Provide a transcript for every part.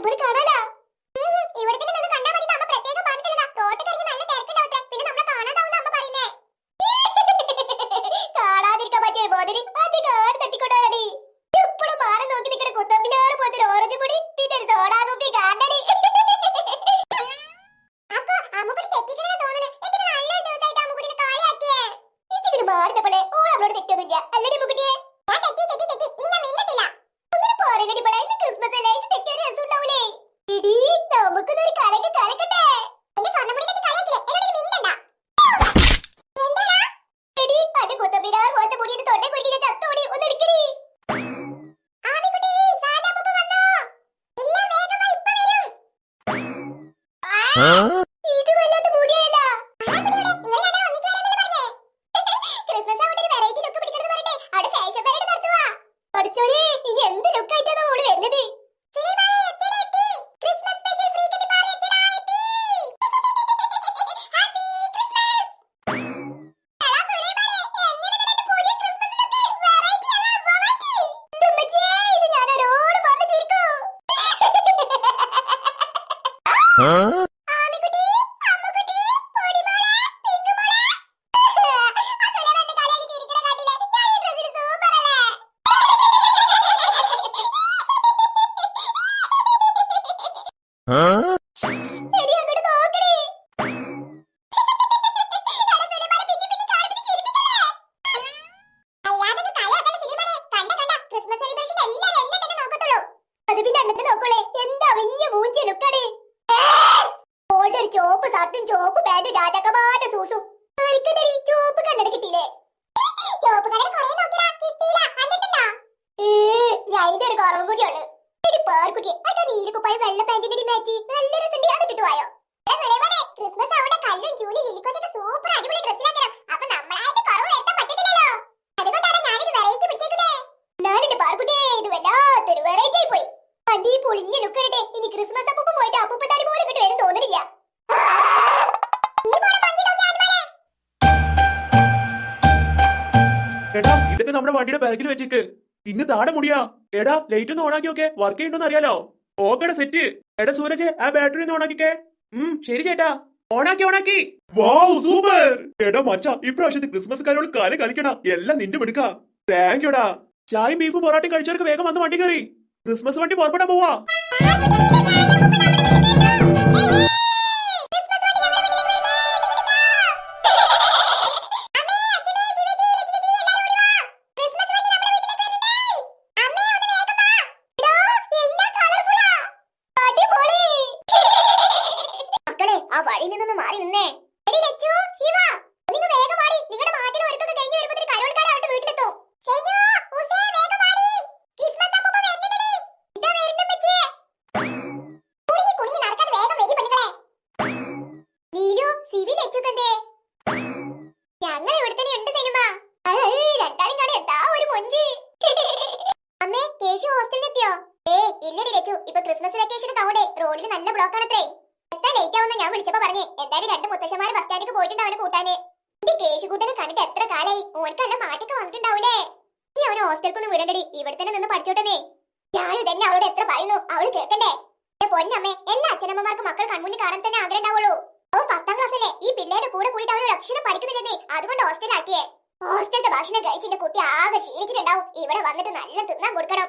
ഇറങ്ങിയേക്കല കാണാലോ? ഇവിടെ തന്നെ നിന്ന് കണ്ടാൽ മതി. അമ്മ പ്രത്യേകം പറഞ്ഞിട്ടുള്ളതാ റോട്ടിൽ നല്ല തിരക്കുണ്ടാവട്ടെ പിന്നെ നമ്മളെ കാണാതാവുന്ന അമ്മ പറയുന്നേ. കാണാതിരിക്കാൻ പറ്റിയ ബോധനി അത് കാട് തട്ടിക്കൊണ്ടാടി എപ്പോഴും മാറി നോക്കി നിൽക്കുന്ന കുത്തമ്പിനാറ് പോലത്തെ ഒരു ഓറഞ്ച് പൊടി. പിന്നെ ഒരു സോഡാ കുപ്പി കാളിയാക്കിയേ? ഇച്ചിരി മാറുന്നപ്പോഴേ ഓൾ അവളോട് തെറ്റൊന്നുമില്ല. അല്ലടി മുക്കുട്ടിയെ ഞാൻ തെറ്റി തെറ്റി തെറ്റി ഇനി ഞാൻ മിണ്ടത്തില്ല അങ്ങനെ പറയടി ബള ഇന്ന് ക്രിസ്മസ് അല്ലേ ഇത് തെറ്റൊരു രസം ഉണ്ടാവൂലേ എടി നമുക്കൊന്നൊരു കലക്ക് കലക്കട്ടെ എന്റെ സ്വർണമുടി തെറ്റി കളിയാക്കില്ലേ എന്നോട് ഇനി മിണ്ടണ്ട എന്താടാ എടി അന്റെ കുത്തമ്പിനാർ പോലത്തെ മുടിയുടെ തൊണ്ടേ കുരുക്കിലെ ചത്തോടി ഒന്ന് എടുക്കടി ആമിക്കുട്ടി സാധാ പപ്പ വന്നോ ഇല്ല വേഗം വാ ഇപ്പൊ വരും ഇത് വല്ലാത്ത മുടിയല്ല ക്രിസ്മസ് അവിടെ ഒരു വെറൈറ്റി ലുക്ക് പിടിക്കണം പറഞ്ഞിട്ട് അവിടെ ഫാഷൻ പരേഡ് നടത്തുവാ പഠിച്ചോനെ ഇനി എന്ത് ലുക്ക് ആയിട്ടാണ് ഓൾ വരുന്നത് ക്രിസ്മസ് സ്പെഷ്യൽ ഫ്രീ കിട്ടി പാറി എത്തിടാ എത്തി ഹാപ്പി ക്രിസ്മസ് എടാ സുലൈമാനെ എങ്ങനെയുണ്ട് നിന്റെ പുതിയ ക്രിസ്മസ് ലുക്ക് വെറൈറ്റി അല്ല വെറൈറ്റി ഉമ്മച്ചേ ഇത് ഞാൻ ആരോട് പറഞ്ഞു ചിരിക്കൂ ആമിക്കുട്ടി അമ്മുക്കുട്ടി പൊടിമോളെ പിങ്കുമോളെ അസല എന്നെ കളിയാക്കി ചിരിക്കണ കണ്ടില്ലേ ഞാൻ ഈ ഡ്രസ്സിൽ സൂപ്പർ അല്ലേ എടി അങ്ങോട്ട് നോക്കണേ എടാ സുലൈമാനെ പിന്നി പിന്നി കാണിച്ച് ചിരിപ്പിക്കല്ലേ അല്ലാതെ ഇത് കളിയാക്കല്ല സുലൈമാനെ കണ്ട കണ്ട ക്രിസ്മസ് സെലിബ്രേഷൻ എല്ലാവരും എന്നെ തന്നെ നോക്കത്തുള്ളൂ അത് പിന്നെ അന്നത്തെ നോക്കോളെ എന്താ വലിയ മൂഞ്ച ലുക്കാണ് ഓളുടെ ഒരു ചോപ്പ് ഷർട്ടും ചോപ്പ് പാന്റും രാജാക്കന്മാരുടെ സൂസും ആർക്കെന്തടി ചോപ്പ് കണ്ണട കിട്ടിയില്ലേ ചോപ്പ് കണ്ണട കുറേ നോക്കിയടാ കിട്ടിയില്ല കണ്ടിട്ടുണ്ടോ? ഞാൻ അതിന്റെ ഒരു കുറവും കൂടിയുള്ളു. എടി പാർക്കുട്ടി അതാ നീല കുപ്പായും വെള്ള പാന്റിന്റെ മാച്ച് നല്ല രസമുണ്ട്. അത് ഇട്ടിട്ട് പോയോ? ക്രിസ്മസ് അവിടെ കല്ലും ജൂലി ലിലിക്കൊച്ചൊക്കെ സൂപ്പർ അടിപൊളി ഡ്രസ്സിലാക്കണം അപ്പൊ നമ്മളായിട്ട് കുറവ് വരുത്താൻ പറ്റത്തില്ലല്ലോ. അതുകൊണ്ടാണ് ഞാനൊരു വെറൈറ്റി പിടിച്ചേക്കുന്നേ. ഞാനുണ്ട് പാർക്കുട്ടിയെ ഇത് വല്ലാത്തൊരു വെറൈറ്റി ആയി പോയി അടി പൊളിഞ്ഞ ലുക്ക് ഇടട്ടെ ഇനി ക്രിസ്മസ് അപ്പൂപ്പ പോയിട്ട് അപ്പൂപ്പൻ തടി പോലും ഇങ്ങോട്ട് വരും തോന്നുന്നില്ല എടാ ഇതൊക്കെ നമ്മുടെ വണ്ടിയുടെ ബാഗിൽ വെച്ചിട്ട്. ഇന്ന് താടെ മുടിയാ. എടാ ലൈറ്റ് ഒന്ന് ഓണാക്കി നോക്കെ വർക്ക് ചെയ്യുന്നുണ്ടോ അറിയാലോ? ഓക്കെടാ സെറ്റ് എടാ സൂരജ് ആ ബാറ്ററി ഒന്ന് ഓണാക്കിക്കേ. ഉം ശരി ചേട്ടാ. ഓണാക്കി ഓണാക്കി. Wow super. എടാ മച്ച ഇപ്രാവശ്യത്തെ ക്രിസ്മസ് കാരോട് കാലം കളിക്കണ എല്ലാം നിന്റെ മിടുക്ക. താങ്ക് യുടാ ചായയും ബീഫും പൊറാട്ടയും കഴിച്ചവർക്ക് വേഗം വന്ന് വണ്ടി കയറി. ക്രിസ്മസ് വണ്ടി പുറപ്പെടാൻ പോവാ. അമ്മേ ഹോസ്റ്റലിൽ എത്തിയോ? ഏ ഇല്ലടി ലച്ചു ഇപ്പൊ ക്രിസ്മസ് വെക്കേഷൻ അവിടെ റോഡിൽ നല്ല ബ്ലോക്ക് ആണത്രേ. എത്താൻ ലേറ്റ് ആവുന്ന ഞാൻ വിളിച്ചപ്പോ പറഞ്ഞേ. എന്തായാലും രണ്ട് മുത്തശ്ശന്മാര് ബസ് സ്റ്റാൻഡിൽ പോയിട്ടുണ്ട് അവനെ കൂട്ടാന്. എന്റെ കേശുകൂട്ടനെ കണ്ടിട്ട് എത്ര കാലായി. ഓനക്ക് നല്ല മാറ്റൊക്കെ വന്നിട്ടുണ്ടാവൂലേ? നീ അവനെ ഹോസ്റ്റലിൽ വിടണ്ടടി. ഇവിടെ തന്നെ നിന്ന് പഠിച്ചോട്ടെ ഞാനും തന്നെ അവളോട് എത്ര പറയുന്നു. അവൾ കേൾക്കണ്ടേ? പൊന്നമ്മേ എല്ലാ അച്ഛനമ്മമാർക്കും മക്കൾ കൺമുന്നിൽ കാണാൻ തന്നെ ആഗ്രഹം ഉണ്ടാവുള്ളൂ അവൻ പത്താം ക്ലാസ്സിലെ ഈ പിള്ളേരുടെ കൂടെ കൂടിയിട്ട് അവനൊരു അക്ഷരം പഠിക്കുന്നില്ലെന്നേ. അതുകൊണ്ട് ഹോസ്റ്റലാക്കിയേ ഹോസ്റ്റലത്തെ ഭക്ഷണം കഴിച്ചിന്റെ കുട്ടി ആകെ ക്ഷീണിച്ചിട്ടുണ്ടാവും ഇവിടെ വന്നിട്ട് നല്ല തിന്നാൻ കൊടുക്കണം.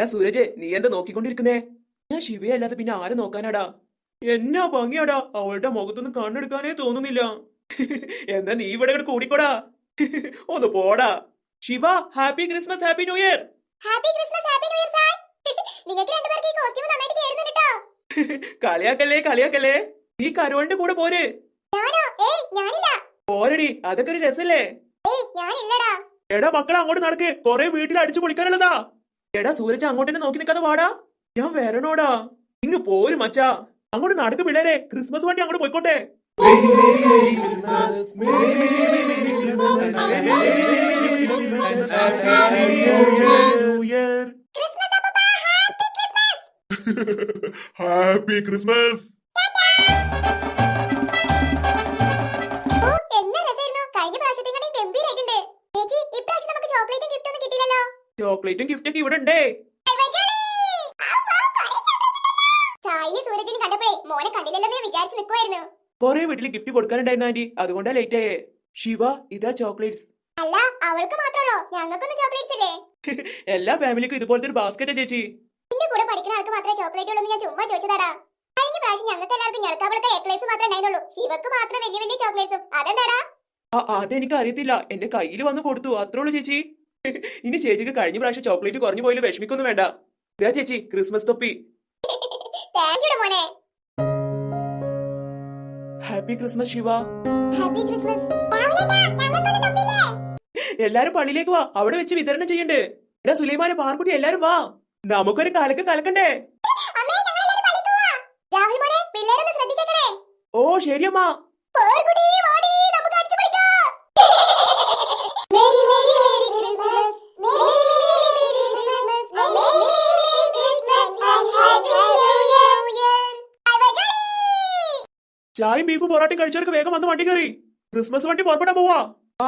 എടാ സൂരജ് നീ എന്താ നോക്കിക്കൊണ്ടിരിക്കുന്നേ? ഞാൻ ശിവയെ അല്ലാതെ പിന്നെ ആരെ നോക്കാനാടാ? എന്നാ ഭംഗിയാടാ അവളുടെ മുഖത്തൊന്നും കണ്ണെടുക്കാനേ തോന്നുന്നില്ല. എന്താ നീ ഇവിടെ ഇവിടെ കൂടിക്കോടാ? ഒന്ന് പോടാ. Shiva happy Christmas happy new year. Happy Christmas happy new year sir. നിങ്ങൾക്ക് രണ്ടുപേർക്ക് ഈ കോസ്റ്റ്യൂം നന്നായിട്ട് ചേരുന്നുണ്ട് കേട്ടോ. കളിയാക്കല്ലേ കളിയാക്കല്ലേ? നീ കരോളിന്റെ കൂടെ പോര്. ഞാനോ? ഏയ് ഞാനില്ല. പോരടി അതൊക്കെ ഒരു രസല്ലേ? ഏയ് ഞാനില്ലടാ. എടാ മക്കളെ അങ്ങോട്ട് നടക്ക്. കൊറേ വീട്ടിൽ അടിച്ചു പൊളിക്കാനുള്ളതാ. എടാ സൂരജ് അങ്ങോട്ട് തന്നെ നോക്കി നിൽക്കാതെ വാടാ. ഞാൻ വരണോടാ. ഇങ്ങ് പോരും മച്ചാ. അങ്ങോട്ട് നടക്ക് പിള്ളേരെ. ക്രിസ്മസ് വണ്ടി അങ്ങോട്ട് പോയിക്കോട്ടെ. ഹാപ്പി ക്രിസ്മസ് ചോക്ലേറ്റും ഗിഫ്റ്റ് ഒക്കെ ഇവിടെ ഉണ്ടേ സായിനെ സൂരജിനെ കണ്ടപ്പോഴേ മോനെ കണ്ടില്ലല്ലോ എന്ന് വിചാരിച്ചു നിൽക്കുമായിരുന്നു കൊറേ വീട്ടിൽ ഗിഫ്റ്റ് കൊടുക്കാനുണ്ടായിരുന്നു ആന്റി. അതുകൊണ്ടാ ലേറ്റ് ആയേ. ശിവ ഇതാ ചോക്ലേറ്റ്സ് അല്ല അവൾക്ക് മാത്രമല്ലോ ഞങ്ങൾക്കൊന്നും ചോക്ലേറ്റ്സ് ഇല്ലേ? എല്ലാ ഫാമിലിക്കും ഇതുപോലത്തെ ഒരു ബാസ്ക്കറ്റ് ചേച്ചി. എന്റെ കൂടെ പഠിക്കുന്ന ആൾക്ക് മാത്രമേ ചോക്ലേറ്റ് ഉള്ളൂ ഞാൻ ചുമ്മാ ചോദിച്ചതാടാ. കഴിഞ്ഞ പ്രാവശ്യം ഞങ്ങൾക്ക് എല്ലാവർക്കും ഞെടുക്കാവിളത്തെ എക്ലേസ് മാത്രമേ ഉണ്ടായിരുന്നുള്ളൂ. ശിവക്ക് മാത്രം വലിയ വലിയ ചോക്ലേറ്റ്സും അതെന്താടാ? അതെനിക്ക് അറിയത്തില്ല. എന്റെ കയ്യിൽ വന്ന് കൊടുത്തു. അത്രേ ഉള്ളൂ ചേച്ചി. ഇനി ചേച്ചിക്ക് കഴിഞ്ഞ പ്രാവശ്യം ചോക്ലേറ്റ് കുറഞ്ഞു പോയാലും വിഷമിക്കൊന്നും വേണ്ട. ഇതാ ചേച്ചി ക്രിസ്മസ് തൊപ്പി. Happy Christmas Shiva. എല്ലാരും പള്ളിയിലേക്ക് വാ. അവിടെ വെച്ച് വിതരണം ചെയ്യണ്ടേ. എടാ സുലൈമാനെ പാർക്കുട്ടി എല്ലാരും വാ. നമുക്കൊരു കലക്ക് കലക്കണ്ടേ? അമ്മേ ഞങ്ങളെല്ലാരും പള്ളിക്ക് പോവാ. രാഹുൽ മോനെ പിള്ളേരൊന്ന് ശ്രദ്ധിച്ചേക്കണേ. ഓ ശരിയമ്മാ ചായയും ബീഫും പൊറോട്ടയും കഴിച്ചവർക്ക് വേഗം വന്ന് വണ്ടി കയറി. ക്രിസ്മസ് വണ്ടി പുറപ്പെടാൻ പോവാ.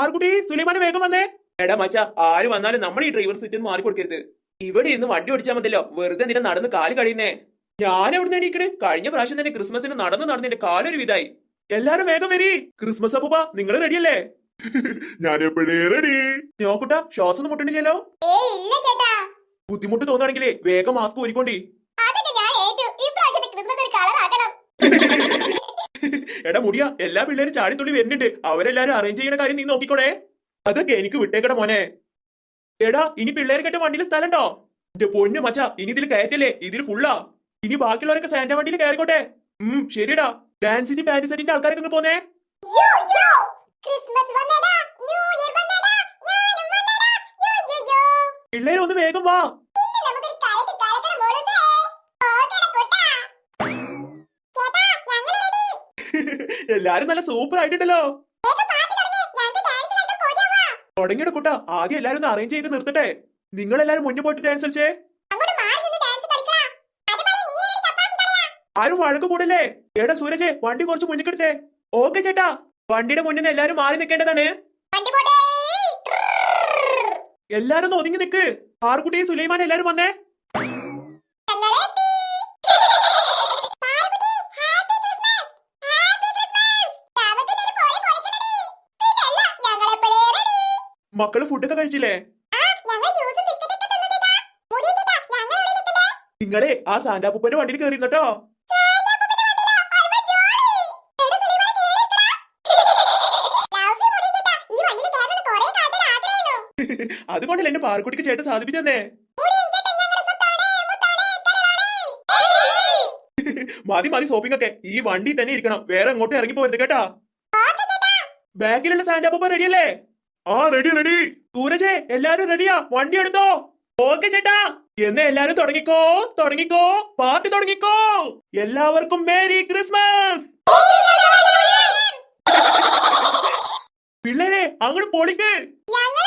ആർക്കുട്ടി സുലൈമാനെ വേഗം വന്നേ. എടാ മച്ച ആര് വന്നാലും നമ്മൾ ഈ ഡ്രൈവർ സീറ്റിൽ മാറി കൊടുക്കരുത്. ഇവിടെ ഇരുന്ന് വണ്ടി ഓടിച്ചാൽ മതിയല്ലോ. വെറുതെ നിന്നെ നടന്ന് കാൽ കഴിയുന്നേ ഞാൻ എവിടെ എണീക്കണ്? കഴിഞ്ഞ പ്രാവശ്യം തന്നെ ക്രിസ്മസിന് നടന്ന് നടന്നിട്ട് എന്റെ കാലൊരു വിധായി എല്ലാരും വേഗം വരി. ക്രിസ്മസ് അപ്പൂപ്പ നിങ്ങൾ റെഡിയല്ലേ ഞാൻ എപ്പോഴേ റെഡി നോക്കുട്ട ശ്വാസം ഒന്നും മുട്ടണില്ലല്ലോ. ഏയ് ഇല്ല ചേട്ടാ. ബുദ്ധിമുട്ട് തോന്നുകയാണെങ്കിലേ വേഗം മാസ്ക് ഊരിക്കൊണ്ടി. അതൊക്കെ ഞാൻ ഏറ്റു. ഈ പ്രാവശ്യത്തെ ക്രിസ്മസ് കളർ ആക്കണം. എടാ മുടിയ എല്ലാ പിള്ളേരും ചാടിത്തുള്ളി വരുന്നുണ്ട്. അവരെല്ലാരും അറേഞ്ച് ചെയ്യുന്ന കാര്യം നീ നോക്കിക്കോടെ. അതൊക്കെ എനിക്ക് വിട്ടേക്കട മോനെ. എടാ ഇനി പിള്ളേരെ കെട്ട വണ്ടിയിൽ സ്ഥലണ്ടോ എന്റെ പൊന്നു മച്ച ഇനി ഇതിൽ കയറ്റല്ലേ? ഇതിൽ ഫുള്ളാ ഇനി ബാക്കിയുള്ളവരൊക്കെ സാന്റ വണ്ടിയിൽ കയറിക്കോട്ടെ. ഉം ശരിടാ ഡാൻസിന്റെ പാന്റ് സെറ്റിന്റെ ആൾക്കാരൊക്കെ പോന്നെ പോന്നേ. യോ യോ. ക്രിസ്മസ് വന്നടാ ന്യൂ ഇയർ വന്നടാ ഞാനും വന്നടാ. യോ യോ യോ പിള്ളേര് ഒന്ന് വേഗം വാ. ഇന്ന് നമുക്കൊരു മോളൂസേ. കുട്ടാ ചേട്ടാ ഞങ്ങൾ റെഡി എല്ലാരും നല്ല സൂപ്പർ ആയിട്ടുണ്ടല്ലോ വേഗം പാട്ട് തുടങ്ങ്. ഞങ്ങൾക്ക് ഡാൻസ് പോകാവാ തുടങ്ങിയുടെ കുട്ട. ആദ്യം എല്ലാരും ഒന്ന് അറേഞ്ച് ചെയ്ത് നിർത്തട്ടെ. നിങ്ങൾ എല്ലാരും മുന്നേ പോയിട്ട് ഡാൻസ് കളിച്ചേ. അങ്ങോട്ട് മാറി നിന്ന് ഡാൻസ് അതുപോലെ നീ ഒരു ചപ്പാത്തി ആരും വഴക്ക് കൂടല്ലേ എടാ സൂരജെ വണ്ടി കുറച്ച് മുന്നിക്കെടുത്തേ. ഓക്കെ ചേട്ടാ. വണ്ടിയുടെ മുന്നിൽ നിന്ന് എല്ലാരും മാറി നിൽക്കേണ്ടതാണ്. എല്ലാരും ഒന്ന് ഒതുങ്ങി നിക്ക്. ആർക്കുട്ടിയും സുലൈമാൻ എല്ലാരും വന്നേ. മക്കൾ ഫുഡൊക്കെ കഴിച്ചില്ലേ? നിങ്ങളെ ആ സാന്റാപ്പൂപ്പന്റെ വണ്ടിയിൽ കയറി കേട്ടോ അതുകൊണ്ടല്ലേ എന്റെ പാറക്കുട്ടിക്ക് ചേട്ടൻ സാധിപ്പിച്ചെന്നേ മതി മതി ഷോപ്പിംഗ് ഒക്കെ ഈ വണ്ടി തന്നെ ഇരിക്കണം. വേറെ എങ്ങോട്ടും ഇറങ്ങി പോരുത് കേട്ടാ. ബാഗിലുള്ള സാന്റാപ്പൂപ്പ റെഡിയല്ലേ ആ റെഡി റെഡി സൂരജേ എല്ലാരും റെഡിയാ വണ്ടി എടുത്തോ. ഓക്കെ ചേട്ടാ. എന്ന് എല്ലാരും തുടങ്ങിക്കോ തുടങ്ങിക്കോ പാർട്ടി തുടങ്ങിക്കോ. എല്ലാവർക്കും മേരി ക്രിസ്മസ്. പിള്ളേരെ അങ്ങോട്ട് പൊളിക്ക്. ഞങ്ങൾ